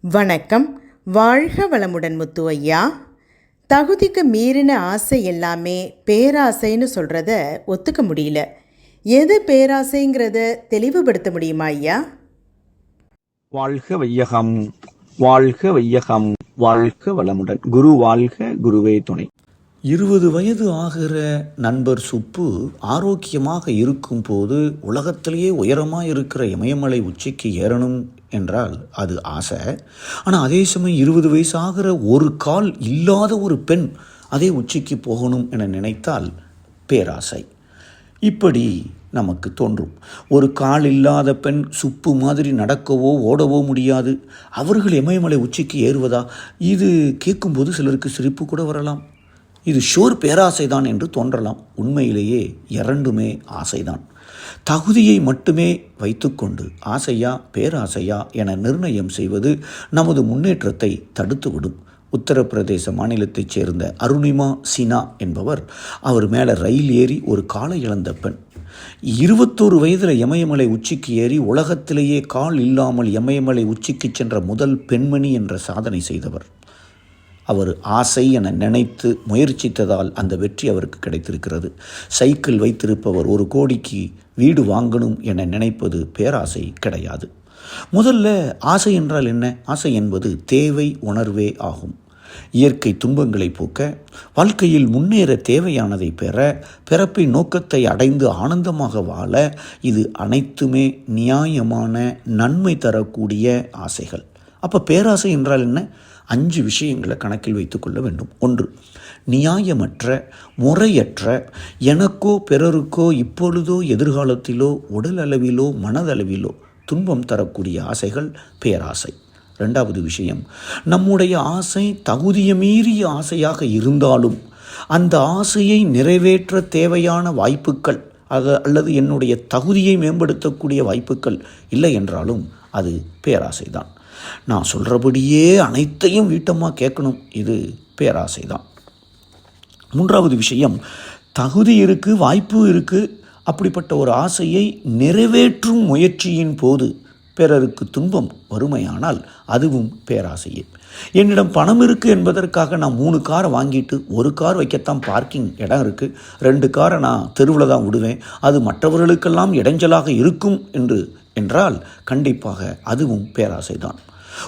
வணக்கம். வாழ்க வளமுடன் முத்து ஐயா தகுதிக்கு மீறின ஆசை எல்லாமே பேராசைன்னு சொல்கிறத ஒத்துக்க முடியல. எது பேராசைங்கிறத தெளிவுபடுத்த முடியுமா ஐயா? வாழ்க வையகம் வாழ்க வையகம் வாழ்க வளமுடன். குரு வாழ்க குருவே துணை. இருபது வயது ஆகிற நண்பர் சுப்பு ஆரோக்கியமாக இருக்கும்போது உலகத்திலேயே உயரமாக இருக்கிற இமயமலை உச்சிக்கு ஏறணும். என்றால் அது ஆசை. ஆனால் அதே சமயம் இருபது வயசு ஆகிற ஒரு கால் இல்லாத ஒரு பெண் அதே உச்சிக்கு போகணும் என நினைத்தால் பேராசை. இப்படி நமக்கு தோன்றும். ஒரு கால் இல்லாத பெண் சுப்பு மாதிரி நடக்கவோ ஓடவோ முடியாது. அவர்கள் இமயமலை உச்சிக்கு ஏறுவதா? இது கேட்கும்போது சிலருக்கு சிரிப்பு கூட வரலாம். இது ஷோர் பேராசைதான் என்று தோன்றலாம். உண்மையிலேயே இரண்டுமே ஆசைதான். தகுதியை மட்டுமே வைத்துக்கொண்டு ஆசையா பேராசையா என நிர்ணயம் செய்வது நமது முன்னேற்றத்தை தடுத்துவிடும். உத்தரப்பிரதேச மாநிலத்தைச் சேர்ந்த அருணிமா சினா என்பவர் அவர் மேலே ரயில் ஏறி ஒரு காலை இழந்த பெண். இருபத்தோரு வயதில் இமயமலை உச்சிக்கு ஏறி உலகத்திலேயே கால் இல்லாமல் இமயமலை உச்சிக்கு சென்ற முதல் பெண்மணி என்ற சாதனை செய்தவர். அவர் ஆசை என நினைத்து முயற்சித்ததால் அந்த வெற்றி அவருக்கு கிடைத்திருக்கிறது. சைக்கிள் வைத்திருப்பவர் ஒரு கோடிக்கு வீடு வாங்கணும் என நினைப்பது பேராசை கிடையாது. முதல்ல ஆசை என்றால் என்ன? ஆசை என்பது தேவை உணர்வே ஆகும். இயற்கை துன்பங்களை போக்க வாழ்க்கையில் முன்னேற தேவையானதை பெற பிறப்பின் நோக்கத்தை அடைந்து ஆனந்தமாக வாழ இது அனைத்துமே நியாயமான நன்மை தரக்கூடிய ஆசைகள். அப்போ பேராசை என்றால் என்ன? அஞ்சு விஷயங்களை கணக்கில் வைத்துக்கொள்ள வேண்டும். ஒன்று நியாயமற்ற முறையற்ற எனக்கோ பிறருக்கோ இப்பொழுதோ எதிர்காலத்திலோ உடல் அளவிலோ மனதளவிலோ துன்பம் தரக்கூடிய ஆசைகள் பேராசை. ரெண்டாவது விஷயம் நம்முடைய ஆசை தகுதிய மீறிய ஆசையாக இருந்தாலும் அந்த ஆசையை நிறைவேற்ற தேவையான வாய்ப்புகள் அது அல்லது என்னுடைய தகுதியை மேம்படுத்தக்கூடிய வாய்ப்புகள் இல்லை என்றாலும் அது பேராசைதான். நான் சொல்கிறபடியே அனைத்தையும் வீட்டமாக கேட்கணும். இது பேராசை தான் மூன்றாவது விஷயம் தகுதி இருக்குது வாய்ப்பு இருக்குது அப்படிப்பட்ட ஒரு ஆசையை நிறைவேற்றும் முயற்சியின் போது பிறருக்கு துன்பம் வறுமையானால் அதுவும் பேராசையே. என்னிடம் பணம் இருக்குது என்பதற்காக நான் மூணு காரை வாங்கிட்டு ஒரு கார் வைக்கத்தான் பார்க்கிங் இடம் இருக்குது ரெண்டு காரை நான் தெருவில் தான் விடுவேன். அது மற்றவர்களுக்கெல்லாம் இடைஞ்சலாக இருக்கும் என்று என்றால் கண்டிப்பாக அதுவும் பேராசை தான்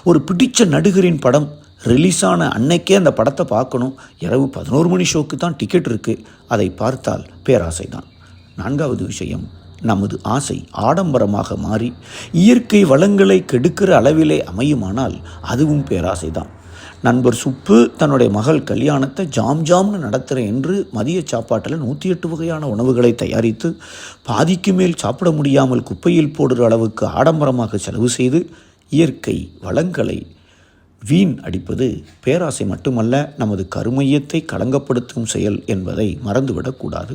ஒரு பிடிச்ச நடிகரின் படம் ரிலீஸ் ஆன அன்னைக்கே அந்த படத்தை பார்க்கணும். இரவு பதினோரு மணி ஷோக்கு தான் டிக்கெட் இருக்குது அதை பார்த்தால் பேராசை தான் நான்காவது விஷயம் நமது ஆசை ஆடம்பரமாக மாறி இயற்கை வளங்களை கெடுக்கிற அளவிலே அமையுமானால் அதுவும் பேராசை தான் நண்பர் சுப்பு தன்னுடைய மகள் கல்யாணத்தை ஜாம் ஜாம்னு நடத்துகிறேன் என்று மதிய சாப்பாட்டில் நூற்றி எட்டு வகையான உணவுகளை தயாரித்து பாதிக்கு மேல் சாப்பிட முடியாமல் குப்பையில் போடுற அளவுக்கு ஆடம்பரமாக செலவு செய்து இயற்கை வளங்களை வீண் அடிப்பது பேராசை மட்டுமல்ல நமது கருமையத்தை களங்கப்படுத்தும் செயல் என்பதை மறந்துவிடக்கூடாது.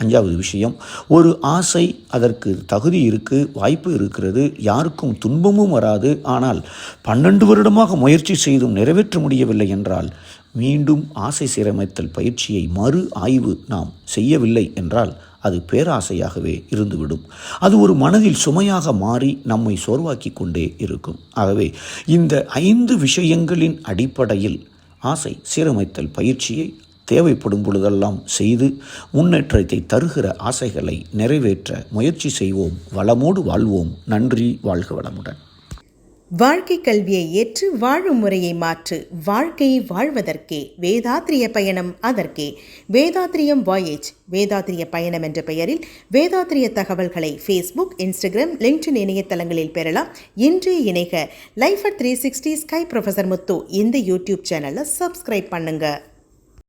அஞ்சாவது விஷயம் ஒரு ஆசை அதற்கு தகுதி இருக்குது வாய்ப்பு இருக்கிறது யாருக்கும் துன்பமும் வராது ஆனால் பன்னெண்டு வருடமாக முயற்சி செய்தும் நிறைவேற்ற முடியவில்லை என்றால் மீண்டும் ஆசை சீரமைத்தல் பயிற்சியை மறு ஆய்வு நாம் செய்யவில்லை என்றால் அது பேராசையாகவே இருந்துவிடும். அது ஒரு மனதில் சுமையாக மாறி நம்மை சோர்வாக்கி கொண்டே இருக்கும். ஆகவே இந்த ஐந்து விஷயங்களின் அடிப்படையில் ஆசை சீரமைத்தல் பயிற்சியை தேவைப்படும் பொழுதெல்லாம் செய்து முன்னேற்றத்தை தருகிற ஆசைகளை நிறைவேற்ற முயற்சி செய்வோம். வளமோடு வாழ்வோம். நன்றி. வாழ்க வளமுடன். வாழ்க்கை கல்வியை ஏற்று வாழும் முறையை மாற்று. வாழ்க்கையை வாழ்வதற்கே. வேதாத்திரிய பயணம் அதற்கே. வேதாத்திரியம் வாயேஜ் வேதாத்திரிய பயணம் என்ற பெயரில் வேதாத்திரிய தகவல்களை ஃபேஸ்புக் இன்ஸ்டாகிராம் லிங்க்டின் இணையதளங்களில் பெறலாம். இன்று இணைக. Life at three sixty sky professor Muthu இந்த யூடியூப் சேனலை சப்ஸ்கிரைப் பண்ணுங்கள்